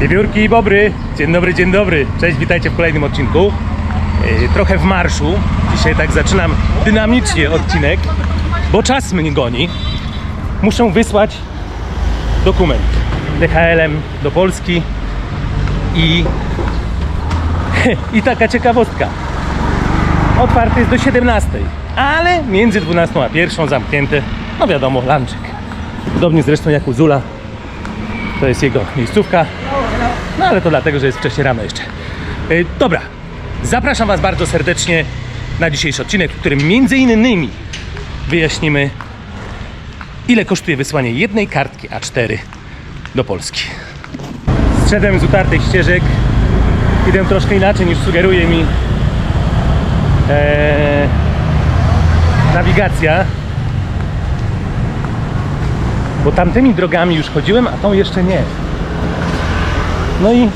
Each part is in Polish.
Wiewiórki i bobry, dzień dobry, dzień dobry. Cześć, witajcie w kolejnym odcinku. Yy, Trochę w marszu. Dzisiaj tak zaczynam dynamicznie odcinek, bo czas mnie goni. Muszę wysłać dokument DHL-em do Polski i i taka ciekawostka. Otwarty jest do 17, ale między 12 a 1 zamknięty, no wiadomo, lunchek. Podobnie zresztą jak u Zula. To jest jego miejscówka. No ale to dlatego, że jest wcześniej rano jeszcze. Yy, dobra, zapraszam Was bardzo serdecznie na dzisiejszy odcinek, w którym między innymi wyjaśnimy, ile kosztuje wysłanie jednej kartki A4 do Polski. Zszedłem z utartych ścieżek. Idę troszkę inaczej niż sugeruje mi e, nawigacja. Bo tamtymi drogami już chodziłem, a tą jeszcze nie. No i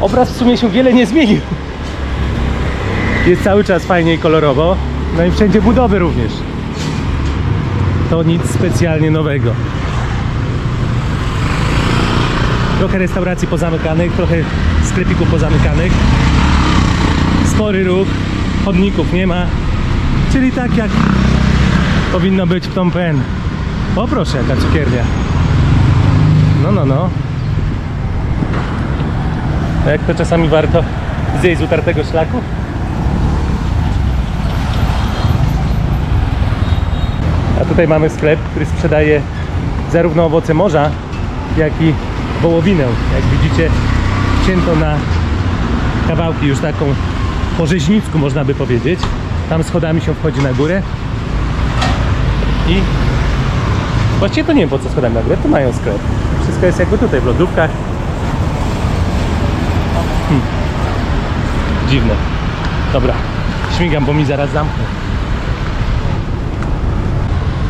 obraz w sumie się wiele nie zmienił. Jest cały czas fajnie i kolorowo. No i wszędzie budowy również. To nic specjalnie nowego. Trochę restauracji pozamykanych, trochę sklepików pozamykanych. Spory ruch, chodników nie ma. Czyli tak jak powinno być w Phnom Penh. O proszę, jaka cukiernia. No, no, no. Jak to czasami warto zjeść z utartego szlaku? A tutaj mamy sklep, który sprzedaje zarówno owoce morza, jak i wołowinę. Jak widzicie, cięto na kawałki już taką po rzeźnicku można by powiedzieć. Tam schodami się wchodzi na górę. I właściwie to nie wiem po co schodami na górę, tu mają sklep. Wszystko jest jakby tutaj w lodówkach. Dziwne. Dobra, śmigam, bo mi zaraz zamknę.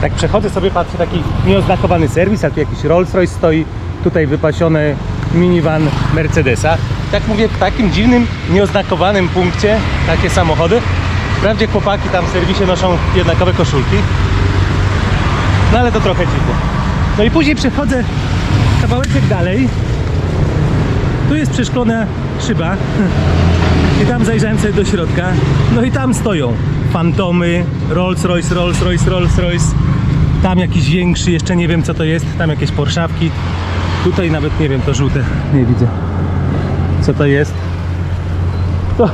Tak przechodzę sobie, patrzę taki nieoznakowany serwis, a tu jakiś Rolls Royce stoi, tutaj wypasiony minivan Mercedesa. Tak mówię, w takim dziwnym, nieoznakowanym punkcie takie samochody. Wprawdzie chłopaki tam w serwisie noszą jednakowe koszulki. No ale to trochę dziwne. No i później przechodzę kawałeczek dalej. Tu jest przeszklona szyba. I tam zajrzałem sobie do środka. No i tam stoją fantomy, Rolls Royce, Rolls Royce, Rolls Royce. Tam jakiś większy, jeszcze nie wiem co to jest. Tam jakieś porszawki. Tutaj nawet nie wiem, to żółte. Nie widzę. Co to jest? To,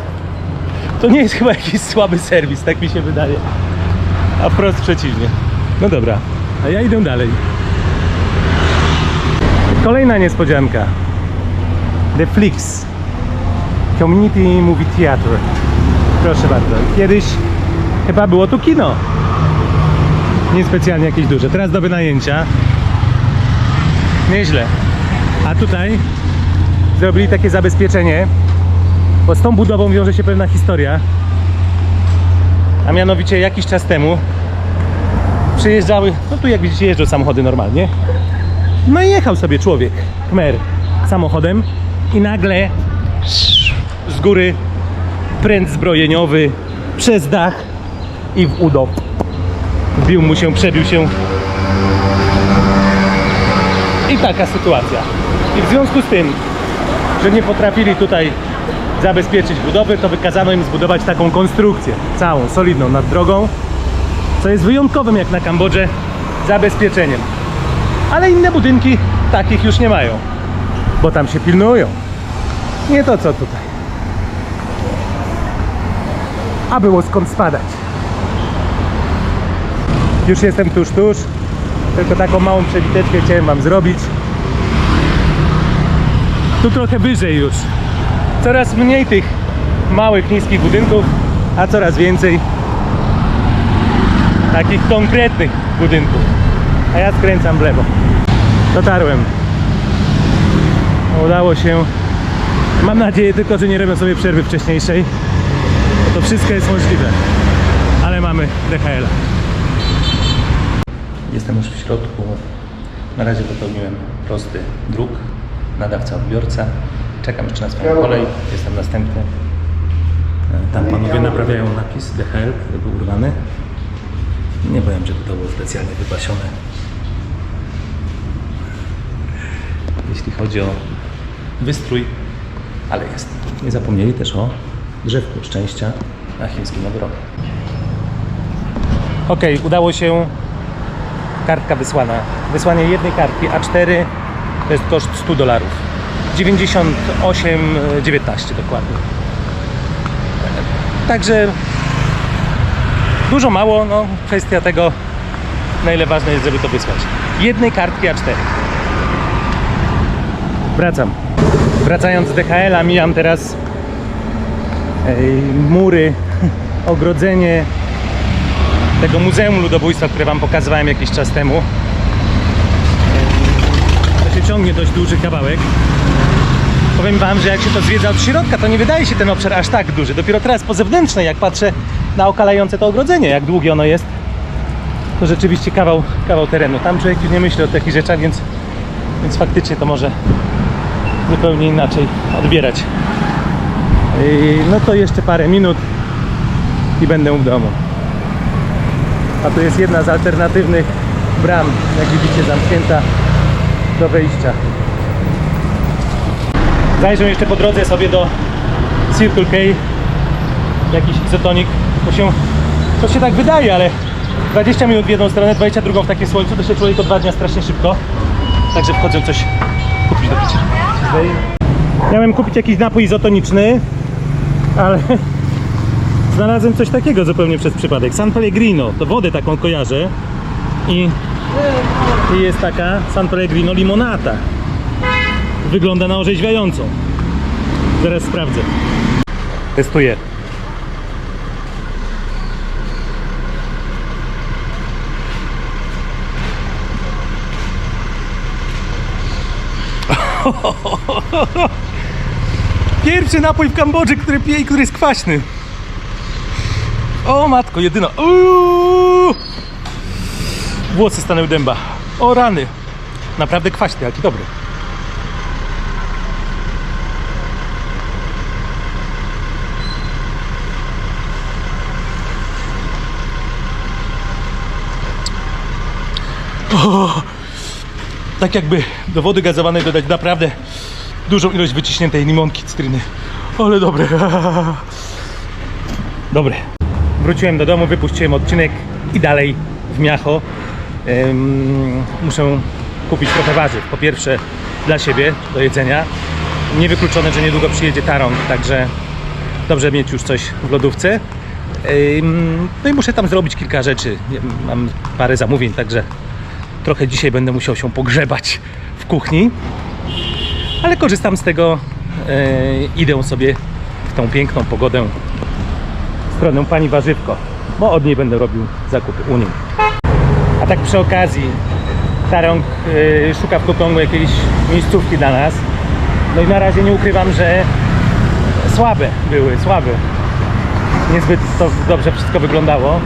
to nie jest chyba jakiś słaby serwis, tak mi się wydaje. A wprost przeciwnie. No dobra, a ja idę dalej. Kolejna niespodzianka. The Flix. Community Movie Theater. Proszę bardzo. Kiedyś chyba było tu kino. Niespecjalnie jakieś duże. Teraz do wynajęcia. Nieźle. A tutaj zrobili takie zabezpieczenie, bo z tą budową wiąże się pewna historia. A mianowicie jakiś czas temu przyjeżdżały, no tu jak widzicie jeżdżą samochody normalnie. No i jechał sobie człowiek, kmer, samochodem i nagle góry pręt zbrojeniowy przez dach i w udo. Wbił mu się, przebił się. I taka sytuacja. I w związku z tym, że nie potrafili tutaj zabezpieczyć budowy, to wykazano im zbudować taką konstrukcję, całą, solidną, nad drogą, co jest wyjątkowym jak na Kambodży zabezpieczeniem. Ale inne budynki takich już nie mają, bo tam się pilnują. Nie to co tutaj. A było skąd spadać. Już jestem tuż, tuż. Tylko taką małą przebiteczkę chciałem Wam zrobić. Tu trochę wyżej już. Coraz mniej tych małych, niskich budynków, a coraz więcej takich konkretnych budynków. A ja skręcam w lewo. Dotarłem. Udało się. Mam nadzieję tylko, że nie robią sobie przerwy wcześniejszej. To wszystko jest możliwe. Ale mamy DHL. Jestem już w środku. Na razie wypełniłem prosty druk, nadawca, odbiorca. Czekam jeszcze na swoją kolej. Jestem następny. Tam panowie naprawiają napis DHL, który był urwany. Nie powiem, że to było specjalnie wypasione. Jeśli chodzi o wystrój, ale jest. Nie zapomnieli też o drzewku szczęścia na chińskim ogrodzie. Ok, udało się. Kartka wysłana. Wysłanie jednej kartki A4 to jest koszt 100 dolarów. 98,19 dokładnie. Także dużo mało, no kwestia tego, na ile ważne jest, żeby to wysłać. Jednej kartki A4. Wracam. Wracając z DHL-a, mijam teraz mury, ogrodzenie tego Muzeum Ludobójstwa, które Wam pokazywałem jakiś czas temu. To się ciągnie dość duży kawałek. Powiem Wam, że jak się to zwiedza od środka, to nie wydaje się ten obszar aż tak duży. Dopiero teraz po zewnętrznej, jak patrzę na okalające to ogrodzenie, jak długie ono jest, to rzeczywiście kawał, kawał terenu. Tam człowiek już nie myśli o takich rzeczach, więc, więc faktycznie to może zupełnie inaczej odbierać. No to jeszcze parę minut i będę w domu. A tu jest jedna z alternatywnych bram, jak widzicie, zamknięta do wejścia. Zajrzę jeszcze po drodze sobie do Circle K jakiś izotonik, bo się, to się tak wydaje, ale 20 minut w jedną stronę, 22 w takim słońcu, to się człowiek odwadnia strasznie szybko. Także wchodzę coś kupić do picia. Miałem kupić jakiś napój izotoniczny, ale znalazłem coś takiego zupełnie przez przypadek. San Pellegrino, to wodę taką kojarzę i, i jest taka San Pellegrino limonata. Wygląda na orzeźwiającą. Zaraz sprawdzę. Testuję. Pierwszy napój w Kambodży, który piję i który jest kwaśny. O matko, jedyna. Uuu! Włosy stanęły dęba. O rany. Naprawdę kwaśny, jaki dobry. O, tak jakby do wody gazowanej dodać naprawdę dużą ilość wyciśniętej limonki, cytryny. Ale dobre. Dobre. Wróciłem do domu, wypuściłem odcinek i dalej w miacho. Muszę kupić trochę warzyw. Po pierwsze dla siebie do jedzenia. Niewykluczone, że niedługo przyjedzie tarąg, także dobrze mieć już coś w lodówce. No i muszę tam zrobić kilka rzeczy. Mam parę zamówień, także trochę dzisiaj będę musiał się pogrzebać w kuchni ale korzystam z tego, e, idę sobie w tą piękną pogodę w stronę pani Warzywko, bo od niej będę robił zakupy u niej. A tak przy okazji, Tarąg e, szuka w Kokongu jakiejś miejscówki dla nas. No i na razie nie ukrywam, że słabe były, słabe. Niezbyt to dobrze wszystko wyglądało.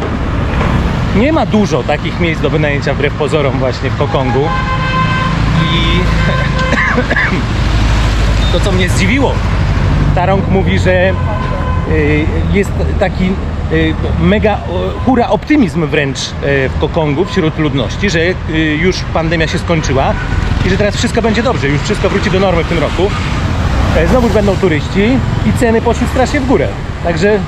Nie ma dużo takich miejsc do wynajęcia wbrew pozorom właśnie w Kokongu. I to co mnie zdziwiło, Tarąg mówi, że y, jest taki y, mega hura optymizm wręcz y, w Kokongu wśród ludności, że już pandemia się skończyła i że teraz wszystko będzie dobrze, już wszystko wróci do normy w tym roku. E, Znowu będą turyści i ceny poszły strasznie w górę. Także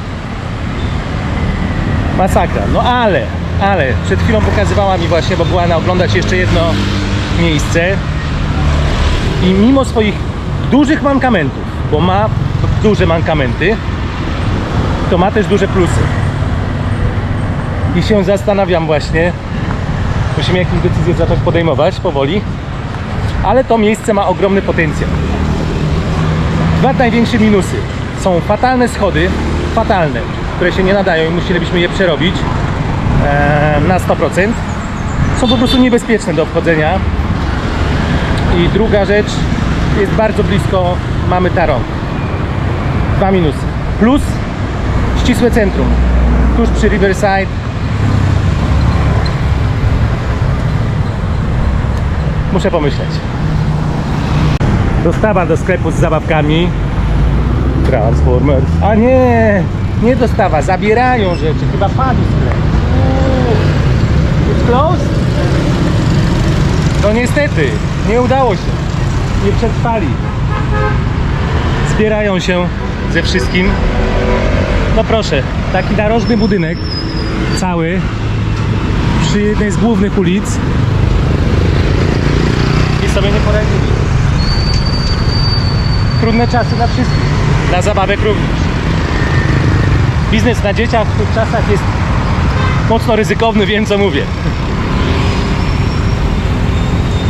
masakra. No ale, ale przed chwilą pokazywała mi właśnie, bo była na oglądać jeszcze jedno miejsce i mimo swoich dużych mankamentów, bo ma duże mankamenty, to ma też duże plusy. I się zastanawiam właśnie, musimy jakieś decyzje zacząć podejmować powoli, ale to miejsce ma ogromny potencjał. Dwa największe minusy są fatalne schody, fatalne, które się nie nadają i musielibyśmy je przerobić na 100%. Są po prostu niebezpieczne do obchodzenia. I druga rzecz, jest bardzo blisko mamy Tarong. Dwa minusy. Plus ścisłe centrum, tuż przy Riverside. Muszę pomyśleć. Dostawa do sklepu z zabawkami. Transformer. A nie, nie dostawa, zabierają rzeczy. Chyba padł sklep. It's closed? No niestety, nie udało się. Nie przetrwali. zbierają się ze wszystkim. No proszę, taki narożny budynek, cały, przy jednej z głównych ulic i sobie nie poradzili. Trudne czasy na wszystkich, dla zabawek również. Biznes na dzieciach w tych czasach jest mocno ryzykowny, wiem co mówię.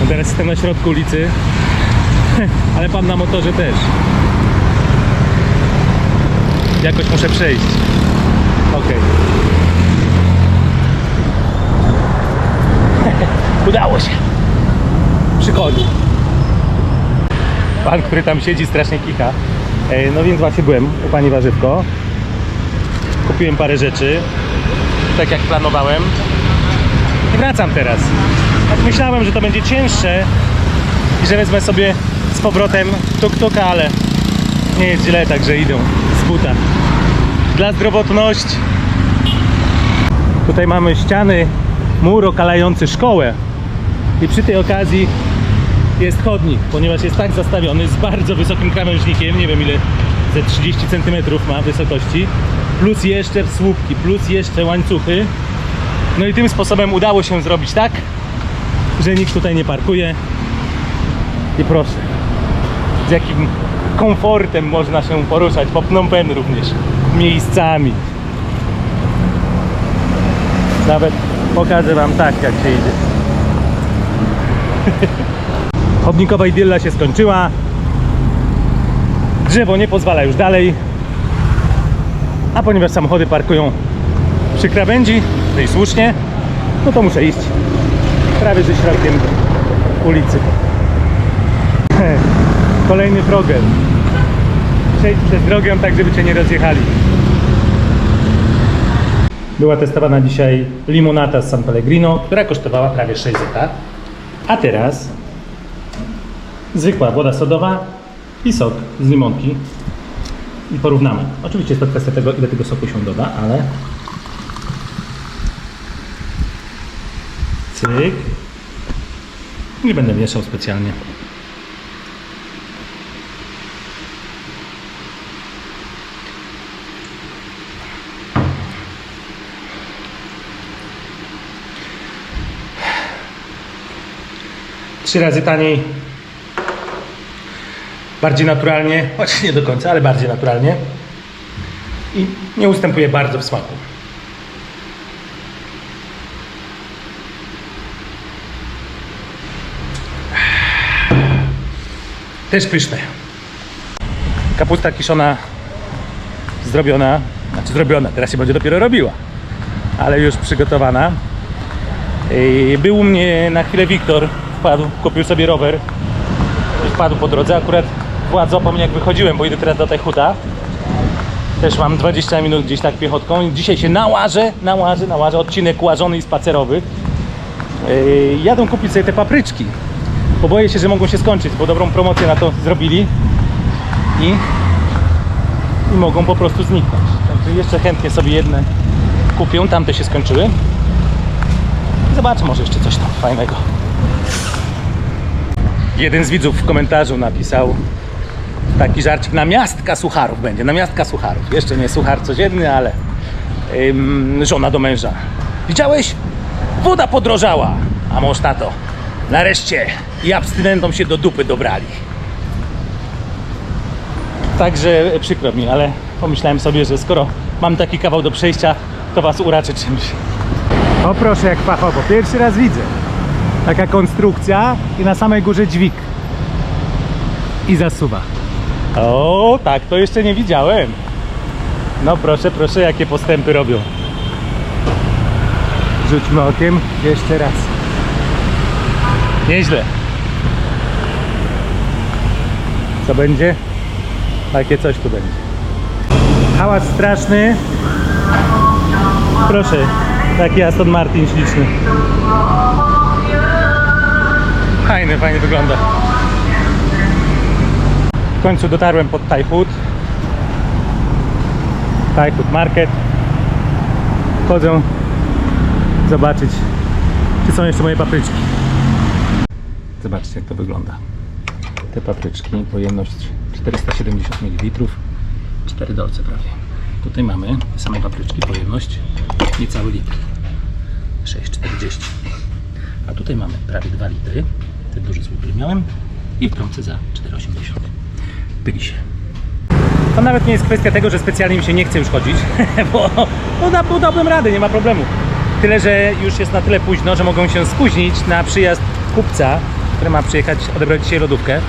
Teraz jestem na środku ulicy, ale pan na motorze też. Jakoś muszę przejść. Okej. Udało się. Przychodzi. Pan, który tam siedzi, strasznie kicha. E, No więc właśnie byłem u pani Warzywko. Kupiłem parę rzeczy, tak jak planowałem. I wracam teraz. Tak myślałem, że to będzie cięższe i że wezmę sobie z powrotem tuk-tuka, ale nie jest źle, także idą z buta. Dla zdrowotności. Tutaj mamy ściany, mur okalający szkołę. I przy tej okazji jest chodnik, ponieważ jest tak zastawiony z bardzo wysokim krawężnikiem, nie wiem ile, ze 30 cm ma wysokości, plus jeszcze słupki, plus jeszcze łańcuchy. No i tym sposobem udało się zrobić tak, że nikt tutaj nie parkuje. I proszę, z jakim komfortem można się poruszać po Phnom Penh również miejscami. Nawet pokażę Wam tak, jak się idzie. Chodnikowa idylla się skończyła. Drzewo nie pozwala już dalej. A ponieważ samochody parkują przy krawędzi, no i słusznie, no to muszę iść prawie że środkiem ulicy. Kolejny progel. Przejdź przez drogę tak, żeby cię nie rozjechali. Była testowana dzisiaj limonata z San Pellegrino, która kosztowała prawie 6 zł. A teraz zwykła woda sodowa i sok z limonki. I porównamy. Oczywiście jest to kwestia tego, ile tego soku się doda, ale cyk. Nie będę mieszał specjalnie. Trzy razy taniej. Bardziej naturalnie, choć nie do końca, ale bardziej naturalnie. I nie ustępuje bardzo w smaku. Też pyszne. Kapusta kiszona zrobiona, znaczy zrobiona, teraz się będzie dopiero robiła, ale już przygotowana. Był u mnie na chwilę Wiktor, wpadł, kupił sobie rower wpadł po drodze. Akurat władza po mnie jak wychodziłem, bo idę teraz do tej. Też mam 20 minut gdzieś tak piechotką dzisiaj się nałażę, nałażę, nałażę, odcinek łażony i spacerowy. Yy, jadą kupić sobie te papryczki, bo boję się, że mogą się skończyć, bo dobrą promocję na to zrobili i, i mogą po prostu zniknąć. Także jeszcze chętnie sobie jedne kupię, tamte się skończyły. Zobaczę, może jeszcze coś tam fajnego. Jeden z widzów w komentarzu napisał taki żarcik, namiastka sucharów będzie, namiastka sucharów. Jeszcze nie suchar codzienny, ale ym, żona do męża. Widziałeś? Woda podrożała. A mąż tato, nareszcie i abstynentom się do dupy dobrali. Także przykro mi, ale pomyślałem sobie, że skoro mam taki kawał do przejścia, to was uraczę czymś. O proszę, jak fachowo. Pierwszy raz widzę. Taka konstrukcja i na samej górze dźwig. I zasuwa. O, tak, to jeszcze nie widziałem. No proszę, proszę, jakie postępy robią. Rzućmy okiem jeszcze raz. Nieźle. Co będzie? Takie coś tu będzie. Hałas straszny. Proszę, taki Aston Martin śliczny. Fajny, fajnie wygląda. W końcu dotarłem pod Thai Food. Thai Food Market. Wchodzę zobaczyć, czy są jeszcze moje papryczki. Zobaczcie, jak to wygląda. te papryczki, pojemność 470 ml, 4 dolce prawie. Tutaj mamy same papryczki, pojemność niecały litr, 6,40. A tutaj mamy prawie 2 litry, te duże słupy miałem i w promce za 4,80. Pyli się. To nawet nie jest kwestia tego, że specjalnie mi się nie chce już chodzić, bo no, da, bo dałbym radę, nie ma problemu. Tyle, że już jest na tyle późno, że mogą się spóźnić na przyjazd kupca, który ma przyjechać odebrać dzisiaj lodówkę.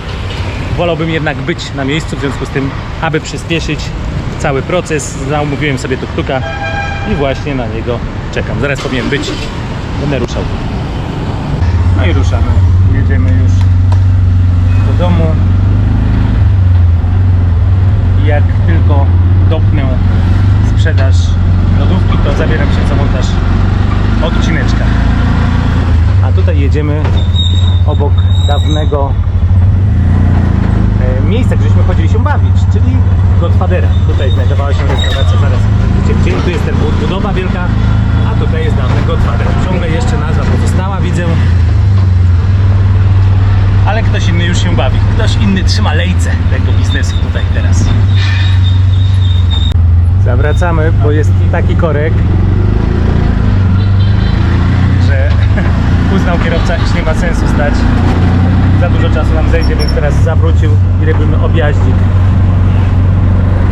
Wolałbym jednak być na miejscu, w związku z tym, aby przyspieszyć cały proces, zamówiłem sobie tuk-tuka i właśnie na niego czekam. Zaraz powinien być, będę ruszał. No i ruszamy. Jedziemy już do domu. Jak tylko dopnę sprzedaż lodówki, to zabieram się za montaż odcineczka. A tutaj jedziemy obok dawnego e, miejsca, gdzieśmy chodzili się bawić, czyli Godfadera. Tutaj znajdowała się restauracja, zaraz będziecie widzieli. Tu jest ten bud- budowa wielka, a tutaj jest dawny Godfader. Ciągle jeszcze nazwa pozostała, widzę. Ale ktoś inny już się bawi. Ktoś inny trzyma lejce tego biznesu tutaj teraz. Zawracamy, bo jest taki korek, że uznał kierowca, iż nie ma sensu stać. Za dużo czasu nam zejdzie, więc teraz zawrócił i robimy objaździk.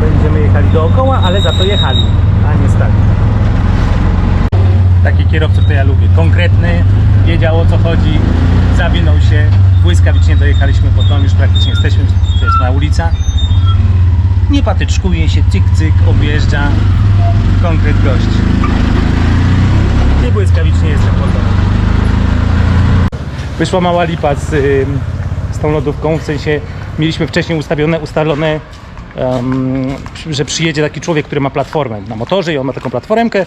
Będziemy jechali dookoła, ale za to jechali, a nie stali. Takich kierowców to ja lubię. Konkretny, wiedział o co chodzi, zawinął się, błyskawicznie dojechaliśmy, bo to już praktycznie jesteśmy, to jest na ulica. Nie patyczkuje się, cyk cyk, objeżdża, konkret gość. I błyskawicznie jestem pod domem. Wyszła mała lipa z, z tą lodówką, w sensie mieliśmy wcześniej ustawione, ustalone, em, że przyjedzie taki człowiek, który ma platformę na motorze i on ma taką platformkę.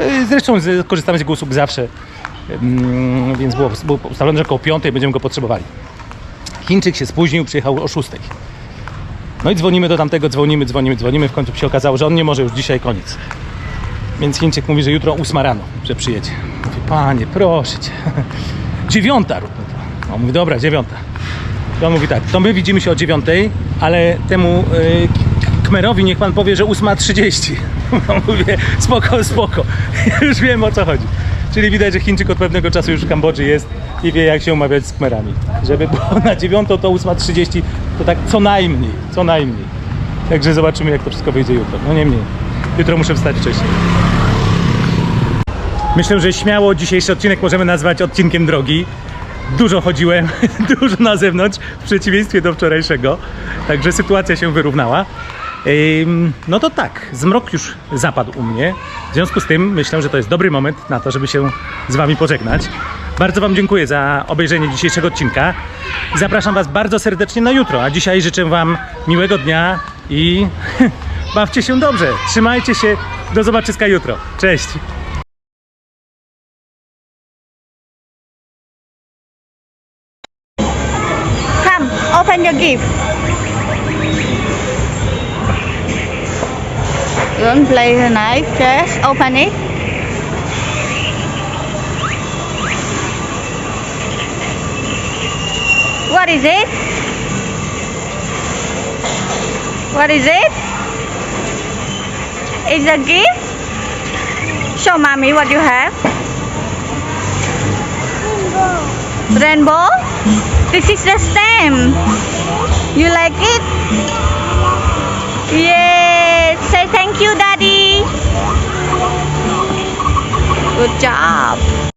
Y, Zresztą korzystamy z jego usług zawsze, Ym, więc było, było ustalone, że około 5 będziemy go potrzebowali. Chińczyk się spóźnił, przyjechał o 6. No i dzwonimy do tamtego, dzwonimy, dzwonimy, dzwonimy. W końcu się okazało, że on nie może już dzisiaj, koniec. Więc Chińczyk mówi, że jutro 8 rano, że przyjedzie. Mówię, panie, proszę cię. Dziewiąta róbmy to. On mówi, dobra, dziewiąta. I on mówi tak, to my widzimy się o dziewiątej, ale temu y, K- Kmerowi niech pan powie, że 8.30. Mówię, spoko, spoko. już wiem o co chodzi. Czyli widać, że Chińczyk od pewnego czasu już w Kambodży jest i wie jak się umawiać z Kmerami. Żeby było na dziewiątą to 8.30 to tak co najmniej, co najmniej. Także zobaczymy jak to wszystko wyjdzie jutro. No nie mniej. Jutro muszę wstać wcześniej. Myślę, że śmiało dzisiejszy odcinek możemy nazwać odcinkiem drogi. Dużo chodziłem, dużo na zewnątrz, w przeciwieństwie do wczorajszego. Także sytuacja się wyrównała. No to tak, zmrok już zapadł u mnie. W związku z tym myślę, że to jest dobry moment na to, żeby się z Wami pożegnać. Bardzo Wam dziękuję za obejrzenie dzisiejszego odcinka. Zapraszam Was bardzo serdecznie na jutro, a dzisiaj życzę Wam miłego dnia i bawcie się dobrze. Trzymajcie się. Do zobaczyska jutro. Cześć. Gift. Don't play the knife, just open it. What is it? What is it? It's a gift? Show mommy what you have. Rainbow. Rainbow? This is the stem. You like it? Yes. Say thank you, Daddy. Good job.